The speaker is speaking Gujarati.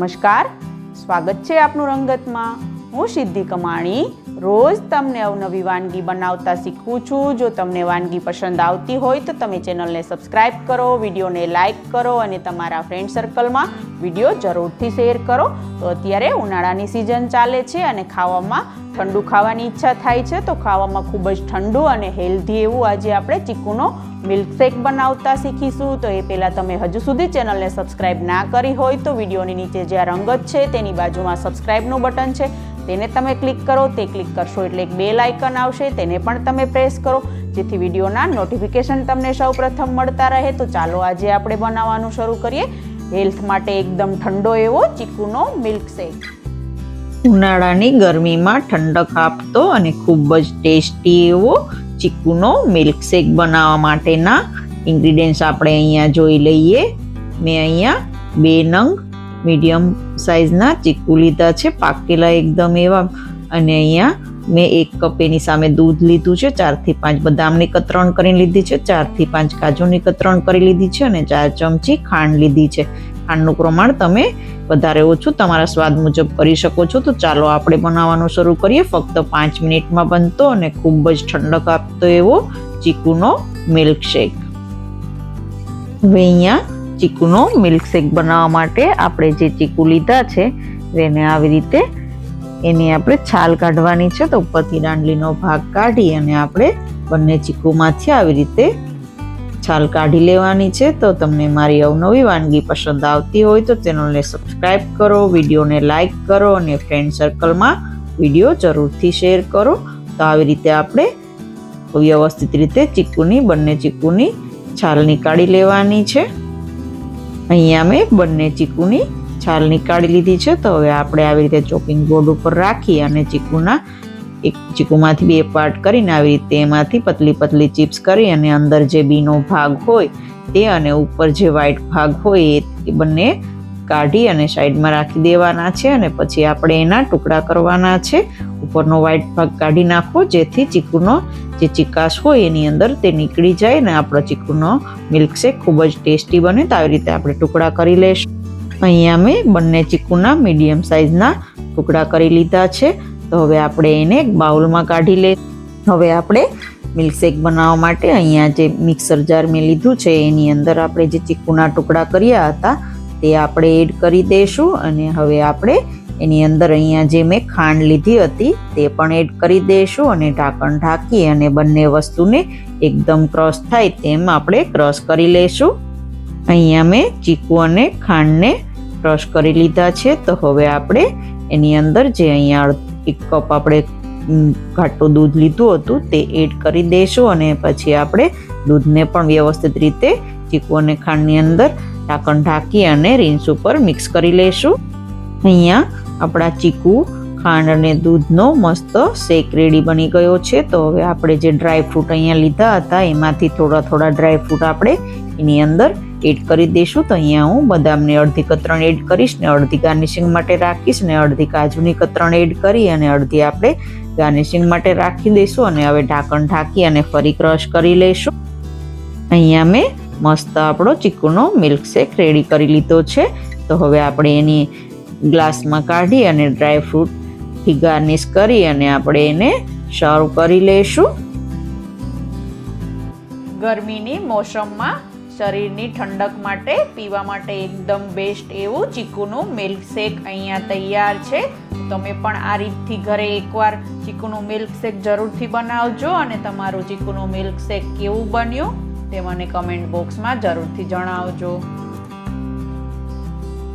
નમસ્કાર. સ્વાગત છે આપનું રંગતમાં. હું સિદ્ધિ કમાણી. રોજ તમને અવનવી વાનગી બનાવતા શીખવું છું. જો તમને વાનગી પસંદ આવતી હોય તો તમે ચેનલને સબસ્ક્રાઈબ કરો, વિડીયોને લાઇક કરો અને તમારા ફ્રેન્ડ સર્કલમાં વીડિયો જરૂરથી શેર કરો. તો અત્યારે ઉનાળાની સિઝન ચાલે છે અને ખાવામાં ઠંડુ ખાવાની ઈચ્છા થાય છે. તો ખાવામાં ખૂબ જ ઠંડુ અને હેલ્ધી એવું આજે આપણે ચીકુનો મિલ્કશેક બનાવતા શીખીશું, તો એ પહેલાં તમે હજુ સુધી ચેનલને સબસ્ક્રાઇબ ના કરી હોય તો વિડીયોની નીચે જે આ રંગત છે, તેની બાજુમાં સબસ્ક્રાઇબનું બટન છે, તેને તમે ક્લિક કરો, તે ક્લિક કરશો એટલે એક બેલ આઇકન આવશે, તેને પણ તમે પ્રેસ કરો, જેથી વિડીયોના નોટિફિકેશન તમને સૌ પ્રથમ મળતા રહે. તો ચાલો આજે આપણે બનાવવાનું શરૂ કરીએ. હેલ્થ માટે એકદમ ઠંડો એવો ચીકુનો મિલ્કશેક. ઉનાળાની ગરમીમાં ઠંડક આપતો અને ખૂબ જ ટેસ્ટી એવો ચીકુનો મિલ્કશેક બનાવવા માટેના ઇન્ગ્રીડિયન્ટ્સ આપણે અહીંયા જોઈ લઈએ. મેં અહીંયા બે નંગ મીડિયમ સાઇઝના ચીકુ લીધા છે, પાકેલા એકદમ એવા. અને અહીંયા મેં એક કપ એની સામે દૂધ લીધું છે, ચારથી પાંચ બદામની કતરણ કરી લીધી છે, ચારથી પાંચ કાજુની કતરણ કરી લીધી છે અને ચાર ચમચી ખાંડ લીધી છે. ખાંડનું પ્રમાણ તમે વધારે ઓછું તમારા સ્વાદ મુજબ કરી શકો છો. તો ચાલો આપણે બનાવવાનું શરૂ કરીએ. ફક્ત પાંચ મિનિટમાં બનતો અને ખૂબ જ ઠંડક આપતો એવો ચીકુનો મિલ્કશેક હવે અહીંયા ચીકુનો મિલ્કશેક બનાવવા માટે આપણે જે ચીકુ લીધા છે, તેને આવી રીતે એની આપણે છાલ કાઢવાની છે તો ઉપરથી દાંડલીનો ભાગ કાઢી અને આપણે બંને ચીકુમાંથી આવી રીતે છાલ કાઢી લેવાની છે. તો તમને મારી અવનવી વાનગી પસંદ આવતી હોય તો ચેનલને સબસ્ક્રાઈબ કરો, વિડીયોને લાઇક કરો અને ફ્રેન્ડ સર્કલમાં વીડિયો જરૂરથી શેર કરો. તો આવી રીતે આપણે વ્યવસ્થિત રીતે ચીકુની, બંને ચીકુની છાલ નીકાળી લેવાની છે. અહીંયા મેં બંને ચીકુની છાલ નીકાળી લીધી છે, તો હવે આપણે આવી રીતે ચોપિંગ બોર્ડ ઉપર રાખી અને ચીકુના એક ચીકુમાંથી બે પાર્ટ કરીને આવી રીતે એમાંથી પતલી પતલી ચિપ્સ કરી અને અંદર જે બીનો ભાગ હોય તે અને ઉપર જે વ્હાઈટ ભાગ હોય એ બંને કાઢી અને સાઈડમાં રાખી દેવાના છે અને પછી આપણે એના ટુકડા કરવાના છે. ઉપરનો વ્હાઈટ ભાગ કાઢી નાખો, જેથી ચીકુનો જે ચિકાસ હોય એની અંદર તે નીકળી જાય અને આપણો ચીકુનો મિલ્કશેક ખૂબ જ ટેસ્ટી બને તો આવી રીતે આપણે ટુકડા કરી લઈશું અહીંયા મેં બંને ચીકુના મીડિયમ સાઇઝના ટુકડા કરી લીધા છે. તો હવે આપણે એને એક બાઉલમાં કાઢી લે હવે આપણે મિલ્કશેક બનાવવા માટે અહીંયા જે મિક્સર જાર મેં લીધું છે, એની અંદર આપણે જે ચીકુના ટુકડા કર્યા હતા, તે આપણે એડ કરી દઈશું અને હવે આપણે એની અંદર અહીંયા જે મેં ખાંડ લીધી હતી, તે પણ એડ કરી દઈશું અને ઢાંકણ ઢાંકી અને બંને વસ્તુને એકદમ ક્રશ થાય તેમ આપણે ક્રશ કરી લઈશું અહીંયા મેં ચીકુ અને ખાંડને ક્રશ કરી લીધા છે, તો હવે આપણે એની અંદર જે અહીંયા એક કપ આપણે ઘાટું દૂધ લીધું હતું તે એડ કરી દઈશું અને પછી આપણે દૂધને પણ વ્યવસ્થિત રીતે ચીકુ અને ખાંડની અંદર ઢાંકણ ઢાંકી અને રીંસ ઉપર મિક્સ કરી લઈશું અહીંયા આપણા ચીકુ, ખાંડ અને દૂધનો મસ્ત શેક રેડી બની ગયો છે, તો હવે આપણે જે ડ્રાય ફ્રૂટ અહીંયા લીધા હતા, એમાંથી થોડા થોડા ડ્રાય ફ્રૂટ આપણે એની અંદર એડ કરી દઈશું. તો અહીંયા હું બદામને અડધી કતરણ એડ કરીશ ને અડધી ગાર્નિશિંગ માટે રાખીશ ને અડધી કાજુની કતરણ એડ કરી અને અડધી આપણે ગાર્નિશિંગ માટે રાખી દઈશું અને હવે ઢાંકણ ઢાંકી અને ફરી ક્રશ કરી લઈશું. અહીંયા મેં મસ્ત આપણો ચીકુનો મિલ્કશેક રેડી કરી લીધો છે. તો હવે આપણે એની ગ્લાસમાં કાઢી અને ડ્રાય ફ્રૂટથી ગાર્નિશ કરી અને આપણે એને સર્વ કરી લઈશું. ગરમીની મોસમમાં શરીરની ઠંડક માટે પીવા માટે એકદમ બેસ્ટ એવું ચીકુનું મિલ્કશેક અહીંયા તૈયાર છે. તમે પણ આ રીતથી ઘરે એકવાર ચીકુનું મિલ્કશેક જરૂરથી બનાવજો અને તમારું ચીકુનું મિલ્કશેક કેવું બન્યું તે મને કમેન્ટ બોક્સમાં જરૂરથી જણાવજો.